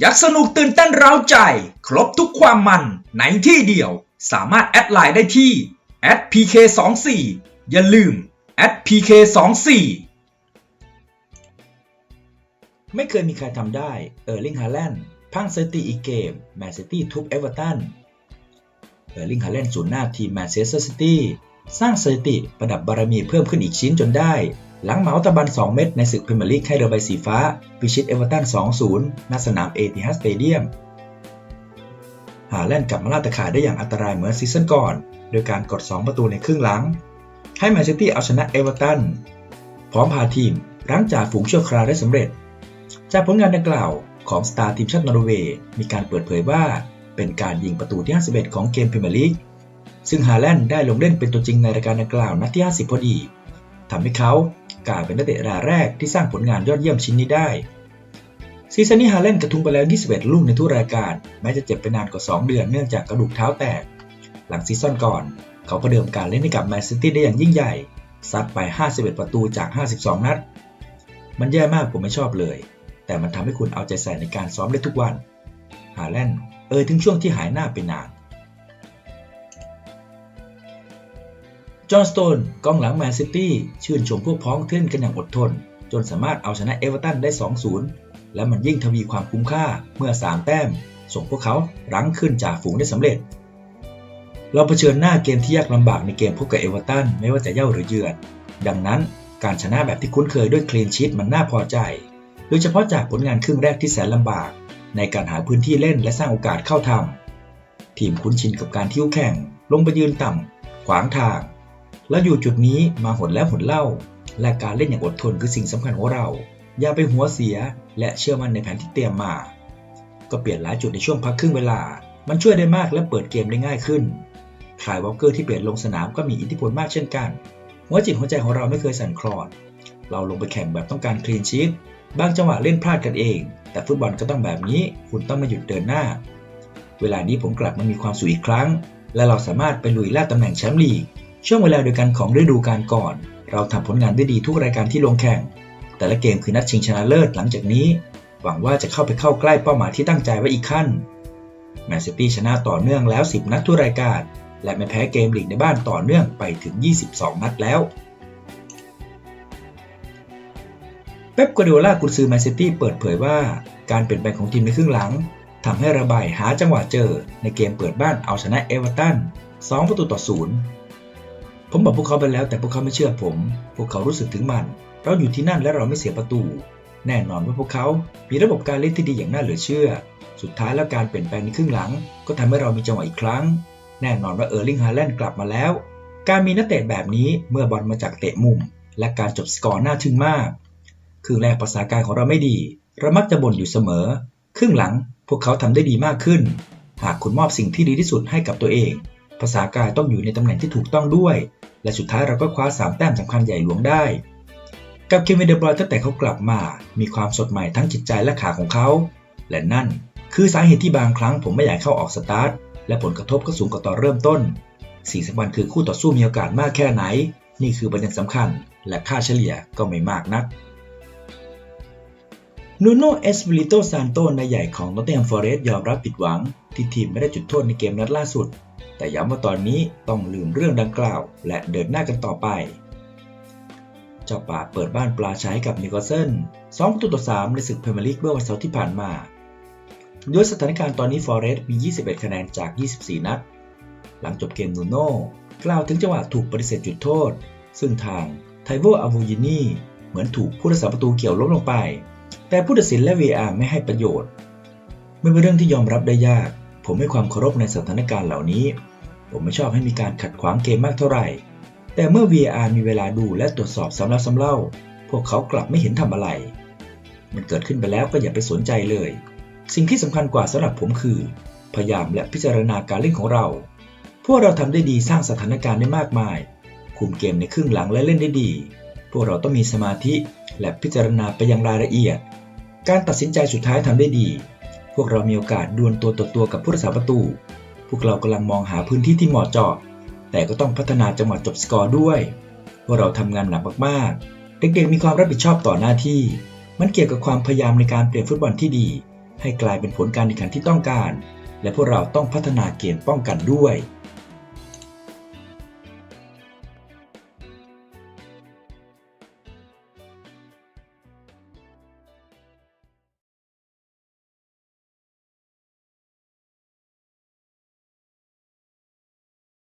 อยากสนุกตื่นเต้นเร้าใจ ครบทุกความมันในที่เดียว สามารถแอดไลน์ได้ที่ @pk24 อย่าลืม @pk24 ไม่เคยมีใครทำได้ เออร์ลิงฮาแลนด์พังสถิติอีกเกม แมนเซตี้ทุบเอเวอร์ตัน เออร์ลิงฮาแลนด์ศูนย์หน้าทีมแมนเชสเตอร์ซิตี้สร้างสถิติประดับบารมีเพิ่มขึ้นอีกชิ้นจนได้ หลังเหมาตะบัน 2 เม็ดในศึกพรีเมียร์ลีกให้เรือใบสีฟ้า พิชิตเอเวอร์ตัน 2-0 ณ สนามเอติฮัดสเตเดียมฮาแลนด์กลับมาล่าตะขาได้อย่างอันตรายเหมือนซีซั่นก่อน โดยการกด 2 ประตูในครึ่งหลัง ให้แมนซิตี้เอาชนะเอเวอร์ตัน พร้อมพาทีมรั้งจ่าฝูงเชั่วคราวได้สำเร็จ จากผลงานดังกล่าวของสตาร์ทีมชาตินอร์เวย์มีการเปิดเผยว่าเป็นการยิงประตูที่ 51 ของเกมพรีเมียร์ลีก ซึ่งฮาแลนด์ได้ลงเล่นเป็นตัวจริงในรายการดังกล่าวนัดที่ 50 พอดีทำให้เขา กลายเป็นนักเตะรายแรกที่สร้างผลงานยอดเยี่ยมชิ้นนี้ได้ ซีซั่นนี้ฮาแลน์กระทุ้งไปแล้ว 21 ลูกในทุกรายการ แม้จะเจ็บไปนานกว่า 2 เดือนเนื่องจากกระดูกเท้าแตก หลังซีซั่นก่อน เขาประเดิมการเล่นให้กับแมนซิตี้ได้อย่างยิ่งใหญ่ ซัดไป 51 ประตูจาก 52 นัด มันแย่มากผมไม่ชอบเลย แต่มันทำให้คุณเอาใจใส่ในการซ้อมได้ทุกวัน ฮาแลน์เอ่ยถึงช่วงที่หายหน้าไปนาน จอห์นสโตนกองหลังแมนซิตี้ชื่นชมพวกพ้องเล่นกันอย่างอดทน จนสามารถเอาชนะเอเวอร์ตันได้ 2-0 และมันยิ่งทวีความคุ้มค่าเมื่อ 3 แต้ม ส่งพวกเขารั้งขึ้นจากฝูงได้สำเร็จ เราเผชิญหน้าเกมที่ยากลำบากในเกมพบกับเอเวอร์ตันไม่ว่าจะเย่าหรือเยือน ดังนั้นการชนะแบบที่คุ้นเคยด้วยคลีนชีตมันน่าพอใจ โดยเฉพาะจากผลงานครึ่งแรกที่แสนลำบาก ในการหาพื้นที่เล่นและสร้างโอกาสเข้าทำทีมคุ้นชินกับการทิ้วแข่ง ลงไปยืนต่ำขวางทาง แล้วอยู่จุดนี้มาหนแล้วหนเล่า และการเล่นอย่างอดทนคือสิ่งสำคัญของเรา อย่าไปหัวเสียและเชื่อมั่นในแผนที่เตรียมมา ก็เปลี่ยนหลายจุดในช่วงพักครึ่งเวลา มันช่วยได้มากและเปิดเกมได้ง่ายขึ้นคายวอลเกอร์ที่เปลี่ยนลงสนามก็มีอิทธิพลมากเช่นกัน หัวจิตหัวใจของเราไม่เคยสั่นคลอน เราลงไปแข่งแบบต้องการคลีนชีตบางจังหวะเล่นพลาดกันเอง แต่ฟุตบอลก็ต้องแบบนี้ คุณต้องมาหยุดเดินหน้า เวลานี้ผมกลับมามีความสุขอีกครั้ง และเราสามารถไปลุยล่าตำแหน่งแชมป์ลีก ช่วงเวลาเดียวกันของฤดูกาลก่อน เราทำผลงานได้ดีทุกรายการที่ลงแข่ง แต่ละเกมคือนัดชิงชนะเลิศหลังจากนี้ หวังว่าจะเข้าไปเข้าใกล้เป้าหมายที่ตั้งใจไว้อีกขั้นแมนซิตี้ชนะต่อเนื่องแล้ว 10 นัดทุกรายการ และไม่แพ้เกมลีกในบ้านต่อเนื่องไปถึง 22 นัดแล้วเป๊ปกัวเดโอลากุนซือแมนซิตี้เปิดเผยว่า การเปลี่ยนแปลงของทีมในครึ่งหลังทำให้ระบายหาจังหวะเจอในเกมเปิดบ้านเอาชนะเอเวอร์ตัน 2 ประตูต่อศูนย์ ผมบอกพวกเขาไปแล้วแต่พวกเขาไม่เชื่อผม พวกเขารู้สึกถึงมัน เราอยู่ที่นั่นและเราไม่เสียประตู แน่นอนว่าพวกเขา มีระบบการเล่นที่ดีอย่างน่าเหลือเชื่อ สุดท้ายแล้วการเปลี่ยนแปลงในครึ่งหลัง ก็ทำให้เรามีจังหวะอีกครั้ง แน่นอนว่าเออร์ลิงฮาแลนด์กลับมาแล้ว การมีนักเตะแบบนี้เมื่อบอลมาจากเตะมุม และการจบสกอร์น่าทึ่งมาก ครึ่งแรกภาษากายของเราไม่ดีเรามักจะบ่นอยู่เสมอ ครึ่งหลังพวกเขาทำได้ดีมากขึ้น หากคุณมอบสิ่งที่ดีที่สุดให้กับตัวเอง ภาษากายต้องอยู่ในตำแหน่งที่ถูกต้องด้วย และสุดท้ายเราก็คว้า 3 แต้มสำคัญใหญ่หลวงได้ กับเควินเดบรอยตั้งแต่เขากลับมา มีความสดใหม่ทั้งจิตใจและขาของเขา และนั่นคือสาเหตุที่บางครั้งผมไม่อยากเข้าออกสตาร์ท และผลกระทบก็สูงกว่าตอนเริ่มต้น สิ่งสำคัญคือคู่ต่อสู้มีโอกาสมากแค่ไหน นี่คือประเด็นสำคัญ และค่าเฉลี่ยก็ไม่มากนักนูโนเอสปิริโตซานโตนายใหญ่ของนอตเทมฟอเรสยอมรับผิดหวัง ที่ทีมไม่ได้จุดโทษในเกมนัดล่าสุด แต่ย้ำว่าตอนนี้ต้องลืมเรื่องดังกล่าว และเดินหน้ากันต่อไป เจ้าป่าเปิดบ้านปลาใช้กับนิโคลเซน2ประตูต่อ3ในศึกพรีเมียร์ลีกเมื่อวันเสาร์ที่ผ่านมาด้วยสถานการณ์ตอนนี้ฟอเรสต์มี 21 คะแนนจาก 24 นัด หลังจบเกมนูโน่กล่าวถึงจังหวะถูกปฏิเสธจุดโทษ ซึ่งทางไทโวอาวูยินีเหมือนถูกผู้รักษาประตูเกี่ยวล้มลงไป แต่ผู้ตัดสินและ VR ไม่ให้ประโยชน์ ไม่เป็นเรื่องที่ยอมรับได้ยาก ผมให้ความเคารพในสถานการณ์เหล่านี้ ผมไม่ชอบให้มีการขัดขวางเกมมากเท่าไหร่ แต่เมื่อ VR มีเวลาดูและตรวจสอบซ้ำแล้วซ้ำเล่า พวกเขากลับไม่เห็นทำอะไร มันเกิดขึ้นไปแล้วก็อย่าไปสนใจเลย สิ่งที่สำคัญกว่าสำหรับผมคือ พยายามและพิจารณาการเล่นของเรา พวกเราทำได้ดีสร้างสถานการณ์ได้มากมาย คุมเกมในครึ่งหลังและเล่นได้ดี พวกเราต้องมีสมาธิและพิจารณาไปยังรายละเอียด การตัดสินใจสุดท้ายทำได้ดี พวกเรามีโอกาสดวลตัวต่อตัวกับผู้รักษาประตู วกเรากำลังมองหาพื้นที่ที่เหมาะเจาะ แต่ก็ต้องพัฒนาจังหวะจบสกอร์ด้วย พวกเราทำงานหนักมากๆ เด็กๆมีความรับผิดชอบต่อหน้าที่ มันเกี่ยวกับความพยายามในการเปลี่ยนฟุตบอลที่ดีใให้กลายเป็นผลการแข่งขันที่ต้องการ และพวกเราต้องพัฒนาเกมป้องกันด้วย